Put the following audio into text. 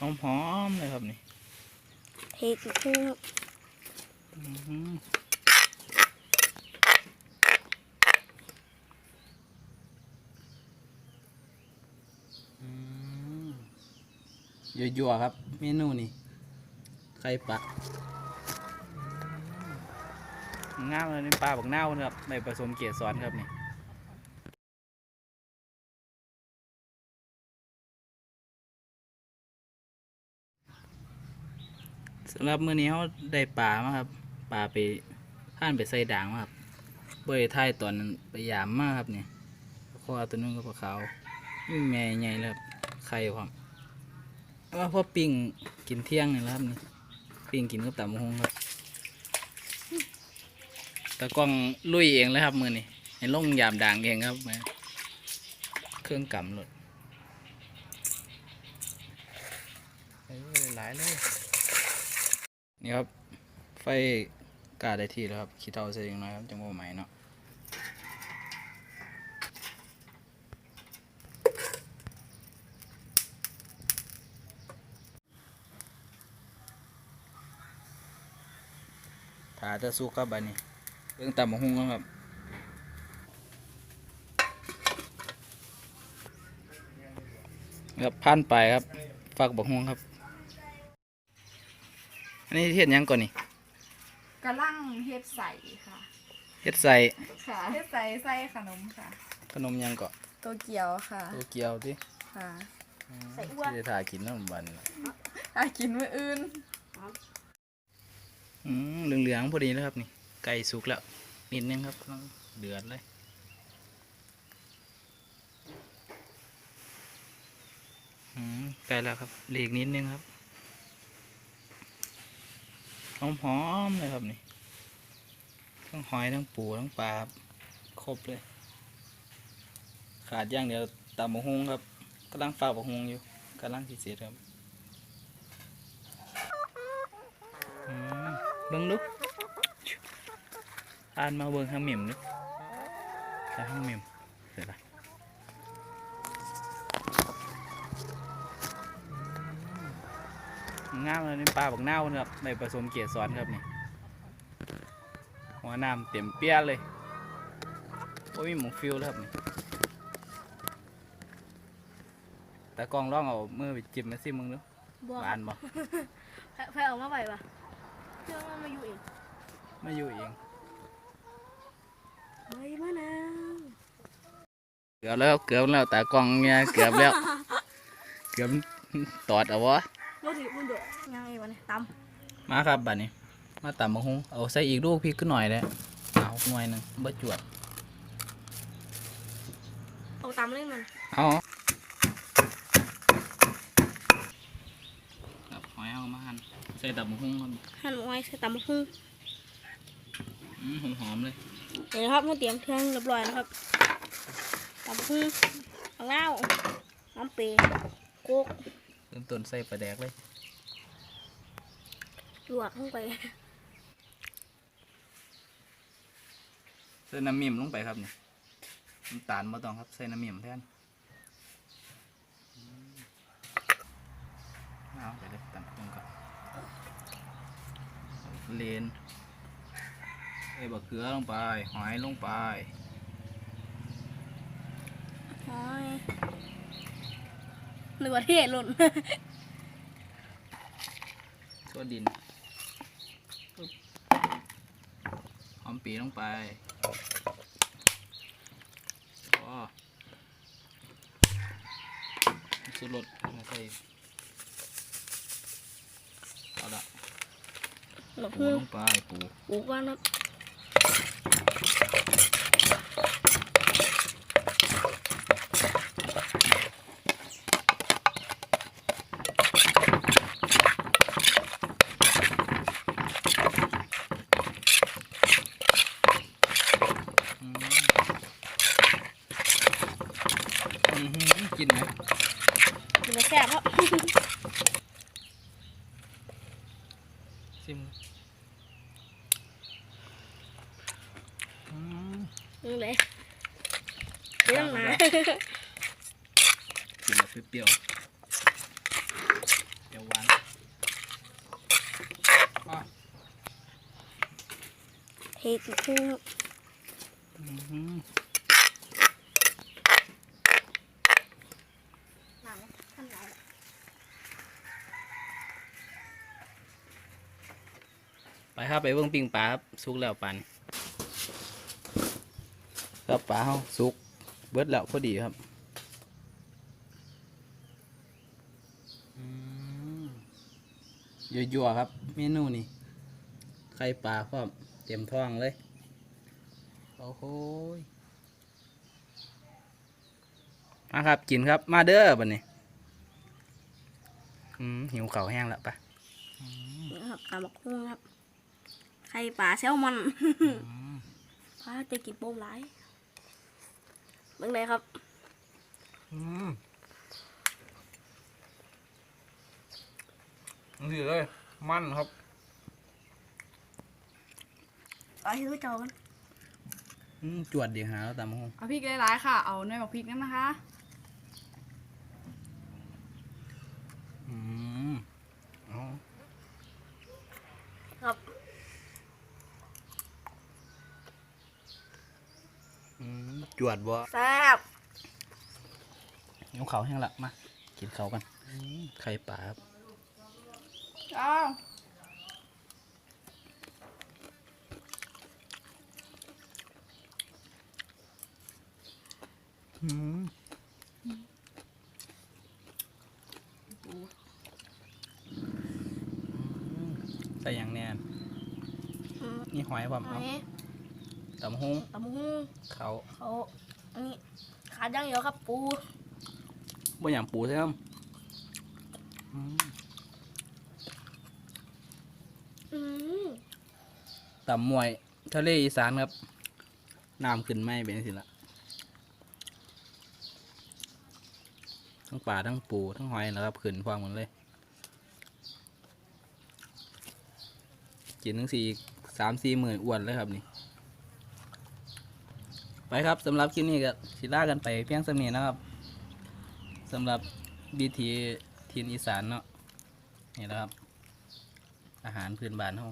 หอมหอมๆเลยครับนี่เทกี่ครึ่งอื้อหืออืมยั่วๆครับ เมนูนี่ไข่ปลาง่ามเลยนี่ปลาบักเน่าวนะครับไม่ผสมเกสรครับนี่ สำหรับมื้อนี้เขาได้ปลามาครับปลาไปท่านไปใส่ด่างมาครับเบยท้ายตอนนั้นไปยามมากครับเนี่ยข้อตัวนึงก็ปลาขาวมีแม่ใหญ่เลยครับไข่ความแล้วก็พอปิ้งกินเที่ยงนี่แหละครับนี่ปิ้งกินกับตำมะฮงครับตะกล้องลุยเองเลยครับมือนี่ให้ลงยามด่างเองครับมาเครื่องกำรถเอ้ยหลายเลย นี่ครับ ไฟกาได้ที่แล้วครับขี้เท่าเสียอย่างน้อยครับจังหวะใหม่เนาะถาจะสู้ครับบันนี้เรื่องตำมะฮุ่งแล้วครับครับพันไปครับ ฝากบักฮุ่งครับ อันนี้เทียนยังก่อนนี่กระลังเฮ็ดใส่ค่ะ เฮ็ดใส่ค่ะเฮ็ดใส่ใส่ขนมค่ะ ขนมยังก่อนโตเกียวค่ะ โตเกียวสิค่ะ ใส่อ้วนที่จะถ่ายกินน้ำบันล่ะอากินมื้ออื่น อืมเหลืองๆพอดีแล้วครับนี่ไก่สุกแล้วนิดนึงครับกำลังเดือดเลย อืมไก่แล้วครับเหลีกนิดนึงครับ หอมๆเลยครับนี่ทั้งหอยทั้งปูทั้งปลาครับครบเลย ขาดอย่างเดียวตำบะฮงครับกำลังฝากบะฮงอยู่กำลังสิเสร็จครับเบิ่งดูอ่านมาเบิ่งห้างหม่มดูใช่ห้างหม่มเสร็จละ งามเลยนี่ปลาบักนาวนะครับไม่ผสมเกสรครับนี่หัวน้ำเต็มเปี้ยเลยโอ้ยมีหมูฟิวแล้วครับนี่แต่กล้องร้องเอามือไปจิ้มมาสิมึงดูบัวหวานบ่ไฟออกมาไหวปะเครื่องมันมาอยู่เองไม่อยู่เองใบมะนาวเกือบแล้วเกือบแล้วแต่กล้องเนี่ยเกือบแล้วเกือบตอดเอาวะ รถถือบุญโดดยังไงวะเนี่ยตมาครับบัดนี้ มาตำมะฮุงเอาใส่อีกลูกพริกขึ้นหน่อยเลยเอาหน่อยหนึงบ่จวดำเอาตำเล่นมันเอาครับหอยเอามาหั่นใส่ตำมะฮุงครับหั่นไว้ใส่ตำมะฮุ่งอืมหอมๆเลยเดี๋ยวนะครับมาเตรียมเครื่องเรียบร้อยนะครับตำมะฮุ่งเอาเล้าวน้ำเปรี้ยวโคก เริ่มต้นใส่ปลาแดกเลยลวกลงไปใส่น้ำมิ่มลงไปครับนี่น้ำตาลมาต้องครับใส่น้ำมิ่มแทนอืมเอาไปเลยตำมะฮุงก่อนเลนใส่บะเขือลงไป หอยลงไป โอ้ย หรือว่าเทศหล่น ตัวดินปึ๊บหอมปีลงไปอ๋อสุดรสมาใส่เอาละหลบปูหูลงไปปูปูก่อนครับอื คืมาแซ่บเพราะซิมนี่เลยเรื่องมากิมแบเปรี้ยวเปรี้ยวหวานเผ็ดจริงอืม ครับไปเบิ่งปิ้งปลาครับสุกแล้วปันครับปลาเฮาสุกเบิดแล้วพอดีครับอืมยั่วๆครับ เมนูนี่ไข่ปลาพร้อมเต็มท้องเลย โอ้โหยมาครับกินครับมาเด้อบัดนี้อืมหิวเข่าวแห้งแล้วปะนี่ครับตำบักหุ่งครับ ไข่ปลาแซลมอนพาจะกินโป้งไรเบิ่งเลยครับอืมนี่เลย มันครับเอาให้รู้จอกันอืมจวดดีหาแล้วตามห้องเอาพริกหลายๆค่ะ เอาเนยบอกพริกนั่นนะคะ อืมเอา ครับ อืม จวดบ่แซ่บหิวเขาวแห้งละมากินเขาวกันอืมไข่ปลาครับอ้าวอืมใส่อย่างแน่นอืมนี่หอยผมอัเอานนี้ ตำหุ้งตำบักหุ่งเขาเขาอันนี้ขาดอย่างเดียวครับปูบ่อย่างปูใช่ไหมอืมอืมตำมวยทะเลอีสานครับน้ำขึ้นไหมเป็นสิละทั้งปลาทั้งปูทั้งหอยนะครับขึ้นพร้อมกันเลย กินทั้งสี่สามสี่หมื่นอ้วนเลยครับนี่ ไปครับสำหรับคลิปนี้ก็สิล่ากันไปเพียงสำเนีนะครับสำหรับบีทีทีนอีสานเนาะนี่แหละครับ อาหารพื้นบ้านเฮา